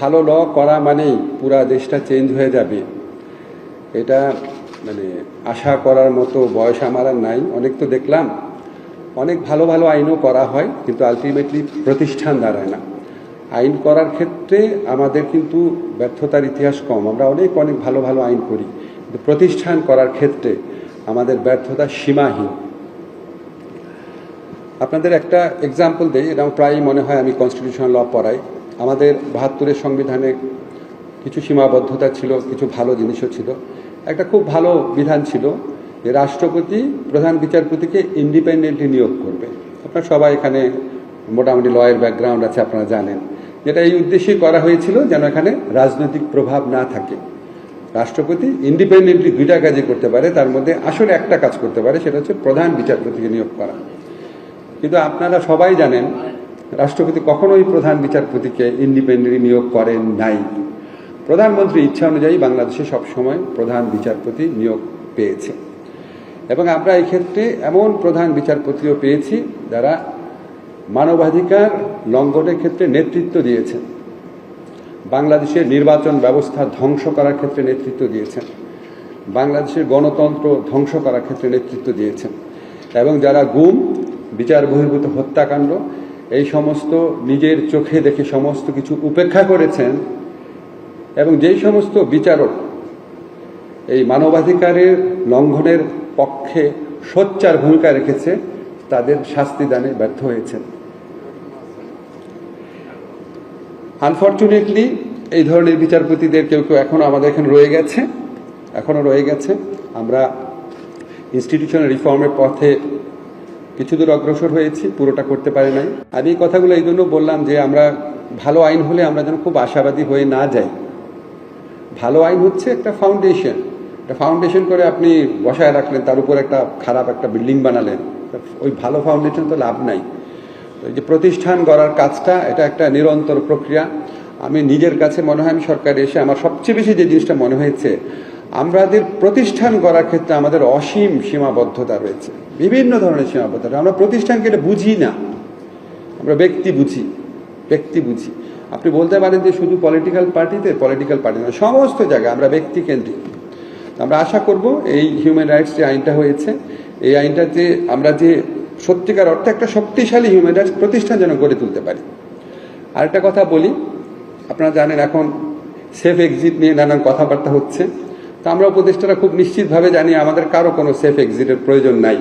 ভালো ল করা মানেই পুরা দেশটা চেঞ্জ হয়ে যাবে। এটা মানে আশা করার মতো বয়স আমার আর নাই। অনেক তো দেখলাম, অনেক ভালো ভালো আইনও করা হয়, কিন্তু আলটিমেটলি প্রতিষ্ঠান দাঁড়ায় না। আইন করার ক্ষেত্রে আমাদের কিন্তু ব্যর্থতার ইতিহাস কম। আমরা অনেক অনেক ভালো ভালো আইন করি, কিন্তু প্রতিষ্ঠান করার ক্ষেত্রে আমাদের ব্যর্থতা সীমাহীন। আপনাদের একটা এক্সাম্পল দেই, এটা প্রায়ই মনে হয় আমি কনস্টিটিউশনাল ল পড়াই। আমাদের বাহাত্তরের সংবিধানে কিছু সীমাবদ্ধতা ছিল, কিছু ভালো জিনিসও ছিল। একটা খুব ভালো বিধান ছিল যে রাষ্ট্রপতি, প্রধান বিচারপতিকে ইন্ডিপেন্ডেন্টলি নিয়োগ করবে। আপনারা সবাই এখানে মোটামুটি লয়ের ব্যাকগ্রাউন্ড আছে, আপনারা জানেন। যেটা এই উদ্দেশ্যেই করা হয়েছিল যেন এখানে রাজনৈতিক প্রভাব না থাকে। রাষ্ট্রপতি ইন্ডিপেন্ডেন্টলি দুইটা কাজই করতে পারে, তার মধ্যে আসলে একটা কাজ করতে পারে, সেটা হচ্ছে প্রধান বিচারপতিকে নিয়োগ করা। কিন্তু আপনারা সবাই জানেন রাষ্ট্রপতি কখনোই প্রধান বিচারপতিকে ইন্ডিপেন্ডেন্টলি নিয়োগ করেন নাই। প্রধানমন্ত্রী ইচ্ছা অনুযায়ী বাংলাদেশে সবসময় প্রধান বিচারপতি নিয়োগ পেয়েছে। এবং আমরা এই ক্ষেত্রে এমন প্রধান বিচারপতিও পেয়েছি যারা মানবাধিকার লঙ্ঘনের ক্ষেত্রে নেতৃত্ব দিয়েছেন। বাংলাদেশের নির্বাচন ব্যবস্থা ধ্বংস করার ক্ষেত্রে নেতৃত্ব দিয়েছেন। বাংলাদেশের গণতন্ত্র ধ্বংস করার ক্ষেত্রে নেতৃত্ব দিয়েছেন। এবং যারা গুম, বিচার বহির্ভূত হত্যাকাণ্ড এই সমস্ত নিজের চোখে দেখে সমস্ত কিছু উপেক্ষা করেছেন এবং যেই সমস্ত বিচারক এই মানবাধিকারের লঙ্ঘনের পক্ষে সোচ্চার ভূমিকা রেখেছে, তাদের শাস্তি দানে ব্যর্থ হয়েছেন। আনফর্চুনেটলি এই ধরনের বিচারপতিদের কেউ কেউ এখনও আমাদের এখানে রয়ে গেছে, এখনও রয়ে গেছে। আমরা ইনস্টিটিউশনাল রিফর্মের পথে কিছু দূর অগ্রসর হয়েছি, পুরোটা করতে পারি নাই। আমি এই কথাগুলো এই জন্য বললাম যে আমরা ভালো আইন হলে আমরা যেন খুব আশাবাদী হয়ে না যাই। ভালো আইন হচ্ছে একটা ফাউন্ডেশন একটা ফাউন্ডেশন করে আপনি বসায় রাখলেন, তার উপর একটা খারাপ একটা বিল্ডিং বানালেন। ওই ভালো ফাউন্ডেশন তো লাভ নাই। যে প্রতিষ্ঠান গড়ার কাজটা, এটা একটা নিরন্তর প্রক্রিয়া। আমি নিজের কাছে মনে হয় আমি সরকারে এসে আমার সবচেয়ে বেশি যে জিনিসটা মনে হয়েছে আমাদের প্রতিষ্ঠান গড়ার ক্ষেত্রে আমাদের অসীম সীমাবদ্ধতা রয়েছে। বিভিন্ন ধরনের সীমাবদ্ধতা। আমরা প্রতিষ্ঠানকে এটা বুঝি না। আমরা ব্যক্তি বুঝি। ব্যক্তি বুঝি। আপনি বলতে পারেন যে শুধু পলিটিক্যাল পার্টিতে পলিটিক্যাল পার্টি না, সমস্ত জায়গায় আমরা ব্যক্তি কেন্দ্রিক। আমরা আশা করব এই হিউম্যান রাইটস যে আইনটা হয়েছে, এই আইনটাতে আমরা যে সত্যিকার অর্থে একটা শক্তিশালী হিউম্যান রাইটস প্রতিষ্ঠান যেন গড়ে তুলতে পারি। আরেকটা কথা বলি, আপনারা জানেন এখন সেফ এক্সিট নিয়ে নানান কথাবার্তা হচ্ছে। তো আমরা উপদেষ্টারা খুব নিশ্চিতভাবে জানি আমাদের কারও কোনো সেফ এক্সিটের প্রয়োজন নাই।